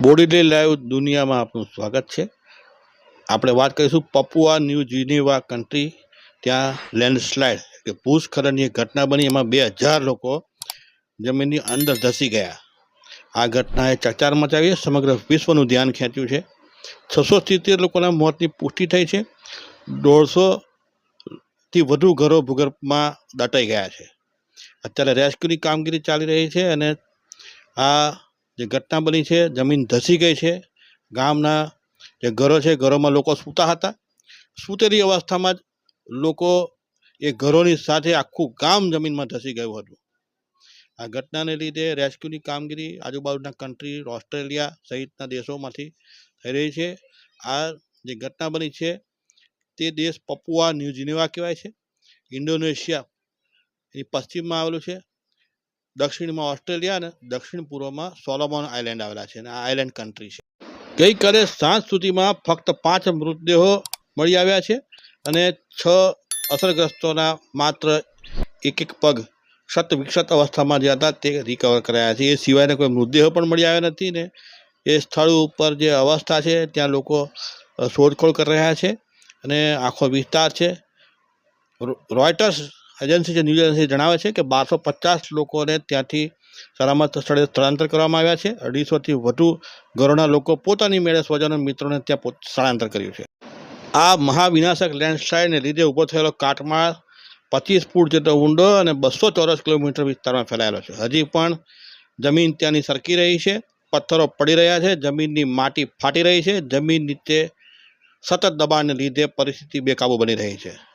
Bodily live દુનિયામાં આપનું સ્વાગત છે. આપણે વાત કરીશું પપુઆ ન્યૂ જીનીવા કન્ટ્રી. ત્યાં લેન્ડસ્લાઇડ કે ભૂસ્ખલનની ઘટના બની. એમાં બે હજાર લોકો જમીનની અંદર ધસી ગયા. આ ઘટનાએ ચકચાર મચાવી. સમગ્ર વિશ્વનું ધ્યાન ખેંચ્યું છે. છસો સિત્તેર લોકોના મોતની પુષ્ટિ થઈ છે. દોઢસોથી વધુ ઘરો ભૂગર્ભમાં દટાઈ ગયા છે. અત્યારે રેસ્ક્યુની કામગીરી ચાલી રહી છે અને આ જે ઘટના બની છે, જમીન ધસી ગઈ છે, ગામના જે ઘરો છે, ઘરોમાં લોકો સૂતા હતા. સૂતેલી અવસ્થામાં જ લોકો એ ઘરોની સાથે આખું ગામ જમીનમાં ધસી ગયું હતું. આ ઘટનાને લીધે રેસ્ક્યુની કામગીરી આજુબાજુના કન્ટ્રી ઓસ્ટ્રેલિયા સહિતના દેશોમાંથી થઈ રહી છે. આ જે ઘટના બની છે, તે દેશ પપુઆ ન્યૂ જીનેવા કહેવાય છે. ઇન્ડોનેશિયા એની પશ્ચિમમાં આવેલું છે. દક્ષિણમાં ઓસ્ટ્રેલિયા અને દક્ષિણ પૂર્વમાં સોલોમોન આઇલેન્ડ આવેલા છે અને આ આઇલેન્ડ કન્ટ્રી છે. ગઈકાલે સાંજ સુધીમાં ફક્ત પાંચ મૃતદેહો મળી આવ્યા છે અને છ અસરગ્રસ્તોના માત્ર એક એક પગ ક્ષત વિક્ષત અવસ્થામાં જે હતા તે રિકવર કરાયા છે. એ સિવાયના કોઈ મૃતદેહો પણ મળી આવ્યા નથી ને એ સ્થળ ઉપર જે અવસ્થા છે ત્યાં લોકો શોધખોળ કરી રહ્યા છે અને આખો વિસ્તાર છે. રોયટર્સ એજન્સી જે ન્યૂઝ એજન્સી જણાવે છે કે બારસો પચાસ લોકોને ત્યાંથી સલામત સ્થળે સ્થળાંતર કરવામાં આવ્યા છે. અઢીસોથી વધુ ઘરોના લોકો પોતાની મેળે સ્વજનો મિત્રોને ત્યાં સ્થળાંતર કર્યું છે. આ મહાવિનાશક લેન્ડસ્લાઇડને લીધે ઊભો થયેલો કાટમાળ પચીસ ફૂટ જેટલો ઊંડો અને બસો ચોરસ કિલોમીટર વિસ્તારમાં ફેલાયેલો છે. હજી પણ જમીન ત્યાંની સરકી રહી છે. પથ્થરો પડી રહ્યા છે. જમીનની માટી ફાટી રહી છે. જમીન નીચે સતત દબાણને લીધે પરિસ્થિતિ બેકાબૂ બની રહી છે.